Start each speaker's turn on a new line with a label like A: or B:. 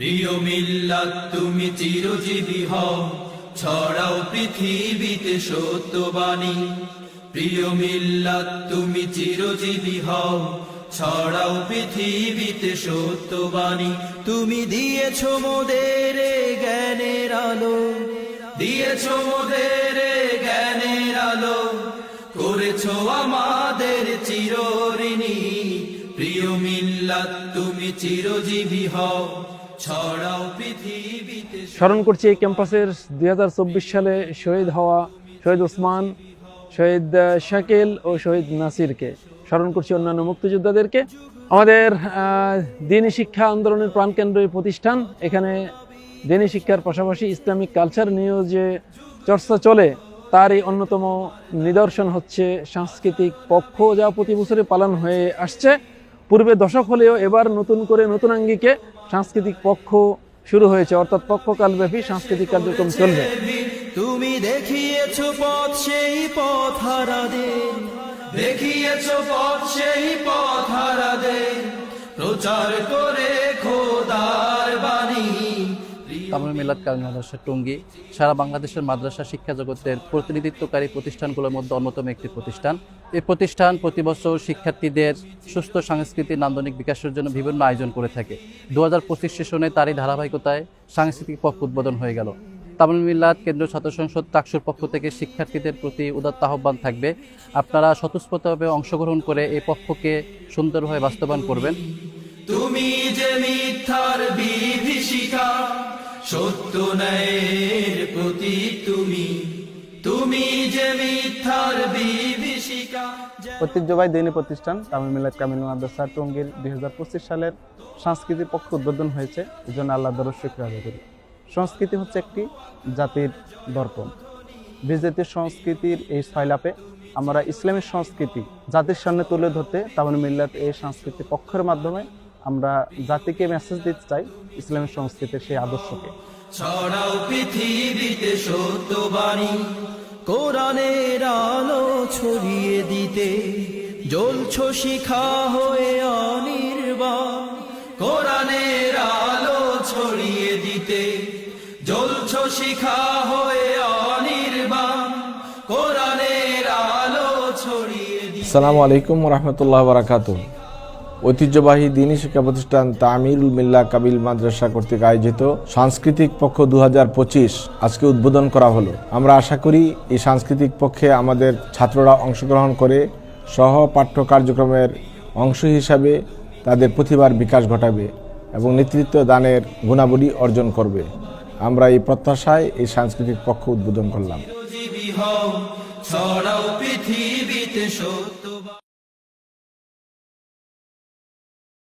A: প্রিয় মিল্লাত, তুমি চিরজীবী হও। ছড়াও পৃথিবীতে সত্যবাণী। প্রিয় মিল্লাত, তুমি চিরজীবী হও। ছড়াও পৃথিবীতে সত্যবাণী। তুমি দিয়েছ মোদের জ্ঞানের আলো। দিয়েছ মোদের জ্ঞানের আলো। করেছ আমাদের চিরঋণী। প্রিয় মিল্লাত, তুমি চিরজীবী হও।
B: স্মরণ করছি এই ক্যাম্পাসের দুই হাজার চব্বিশ সালে শহীদ হওয়া শহীদ ওসমান, শহীদ শাকিল ও শহীদ নাসিরকে। স্মরণ করছি অন্যান্য মুক্তিযোদ্ধাদেরকে। আমাদের দিনী শিক্ষা আন্দোলনের প্রাণকেন্দ্র এই প্রতিষ্ঠান। এখানে দিনী শিক্ষার পাশাপাশি ইসলামিক কালচার নিয়েও যে চর্চা চলে, তারই অন্যতম নিদর্শন হচ্ছে সাংস্কৃতিক পক্ষ যা প্রতি বছরে পালন হয়ে আসছে। পূর্বে দশক হলেও এবার নতুন করে নতুন আঙ্গিকে সাংস্কৃতিক পক্ষ শুরু হয়েছে, অর্থাৎ পক্ষকালব্যাপী সাংস্কৃতিক কার্যক্রম চলবে।
A: তুমি দেখিয়েছ পথ, সেই পথ হারাদের দেখিয়েছ পথ, সেই পথ প্রচার করে
C: তামিল মিলাদ কামিল মাদ্রাসা টঙ্গী, সারা বাংলাদেশের মাদ্রাসা শিক্ষা জগতের প্রতিনিধিত্বকারী প্রতিষ্ঠানগুলোর মধ্যে অন্যতম একটি প্রতিষ্ঠান। এই প্রতিষ্ঠান প্রতি বছর শিক্ষার্থীদের সুস্থ সাংস্কৃতিক নান্দনিক বিকাশের জন্য বিভিন্ন আয়োজন করে থাকে। দু হাজার পঁচিশ সেশনে তারই ধারাবাহিকতায় সাংস্কৃতিক পক্ষ উদ্বোধন হয়ে গেল। তামিল মিল্লাত কেন্দ্রীয় ছাত্র সংসদ টাকসুর পক্ষ থেকে শিক্ষার্থীদের প্রতি উদাত্ত আহ্বান থাকবে। আপনারা স্বতঃস্ফূর্তভাবে অংশগ্রহণ করে এই পক্ষকে সুন্দরভাবে বাস্তবায়ন করবেন।
A: তুমি যে মিথ্যার বিভীষিকা সত্য ন্যায়ের প্রতীক তুমি তুমি যে মিথ্যার বিভীষিকা
D: ঐতিহ্যবাহী দিনী প্রতিষ্ঠান তামিল মিলাদ কামিল মাদ্রাসা টঙ্গীর দুই হাজার পঁচিশ সালের সাংস্কৃতিক পক্ষ উদ্বোধন হয়েছে। এই জন্য আল্লাহ দরজ শুক্র আদায় করি। সংস্কৃতি হচ্ছে একটি জাতির দর্পণ। বিজেতির সংস্কৃতির এই সয়লাপে আমরা ইসলামিক সংস্কৃতি জাতির সামনে তুলে ধরতে তামিল মিল্লাত এই সাংস্কৃতিক পক্ষের মাধ্যমে আমরা জাতিকে মেসেজ দিতে চাই ইসলামিক সংস্কৃতির সেই আদর্শকে।
A: ছড়াও পৃথিবীতে সত্যবাণী কোরআনের আলো ছড়িয়ে দিতে। জ্বলছ শিখা হয়ে অনির্বাণ কোরআনের আলো ছড়িয়ে দিতে। জ্বলছ শিখা হয়ে অনির্বাণ কোরআনের আলো ছড়িয়ে দিতে।
E: আসসালামু আলাইকুম রহমতুল্লাহ বারাকাত ঐতিহ্যবাহী দিনী শিক্ষা প্রতিষ্ঠান তামিরুল মিল্লা কাবিল মাদ্রাসা কর্তৃক আয়োজিত সাংস্কৃতিক পক্ষ দু হাজার পঁচিশ আজকে উদ্বোধন করা হলো। আমরা আশা করি এই সাংস্কৃতিক পক্ষে আমাদের ছাত্ররা অংশগ্রহণ করে সহ পাঠ্য কার্যক্রমের অংশ হিসাবে তাদের প্রতিভার বিকাশ ঘটাবে এবং নেতৃত্ব দানের গুণাবলী অর্জন করবে। আমরা এই প্রত্যাশায় এই সাংস্কৃতিক পক্ষ উদ্বোধন করলাম।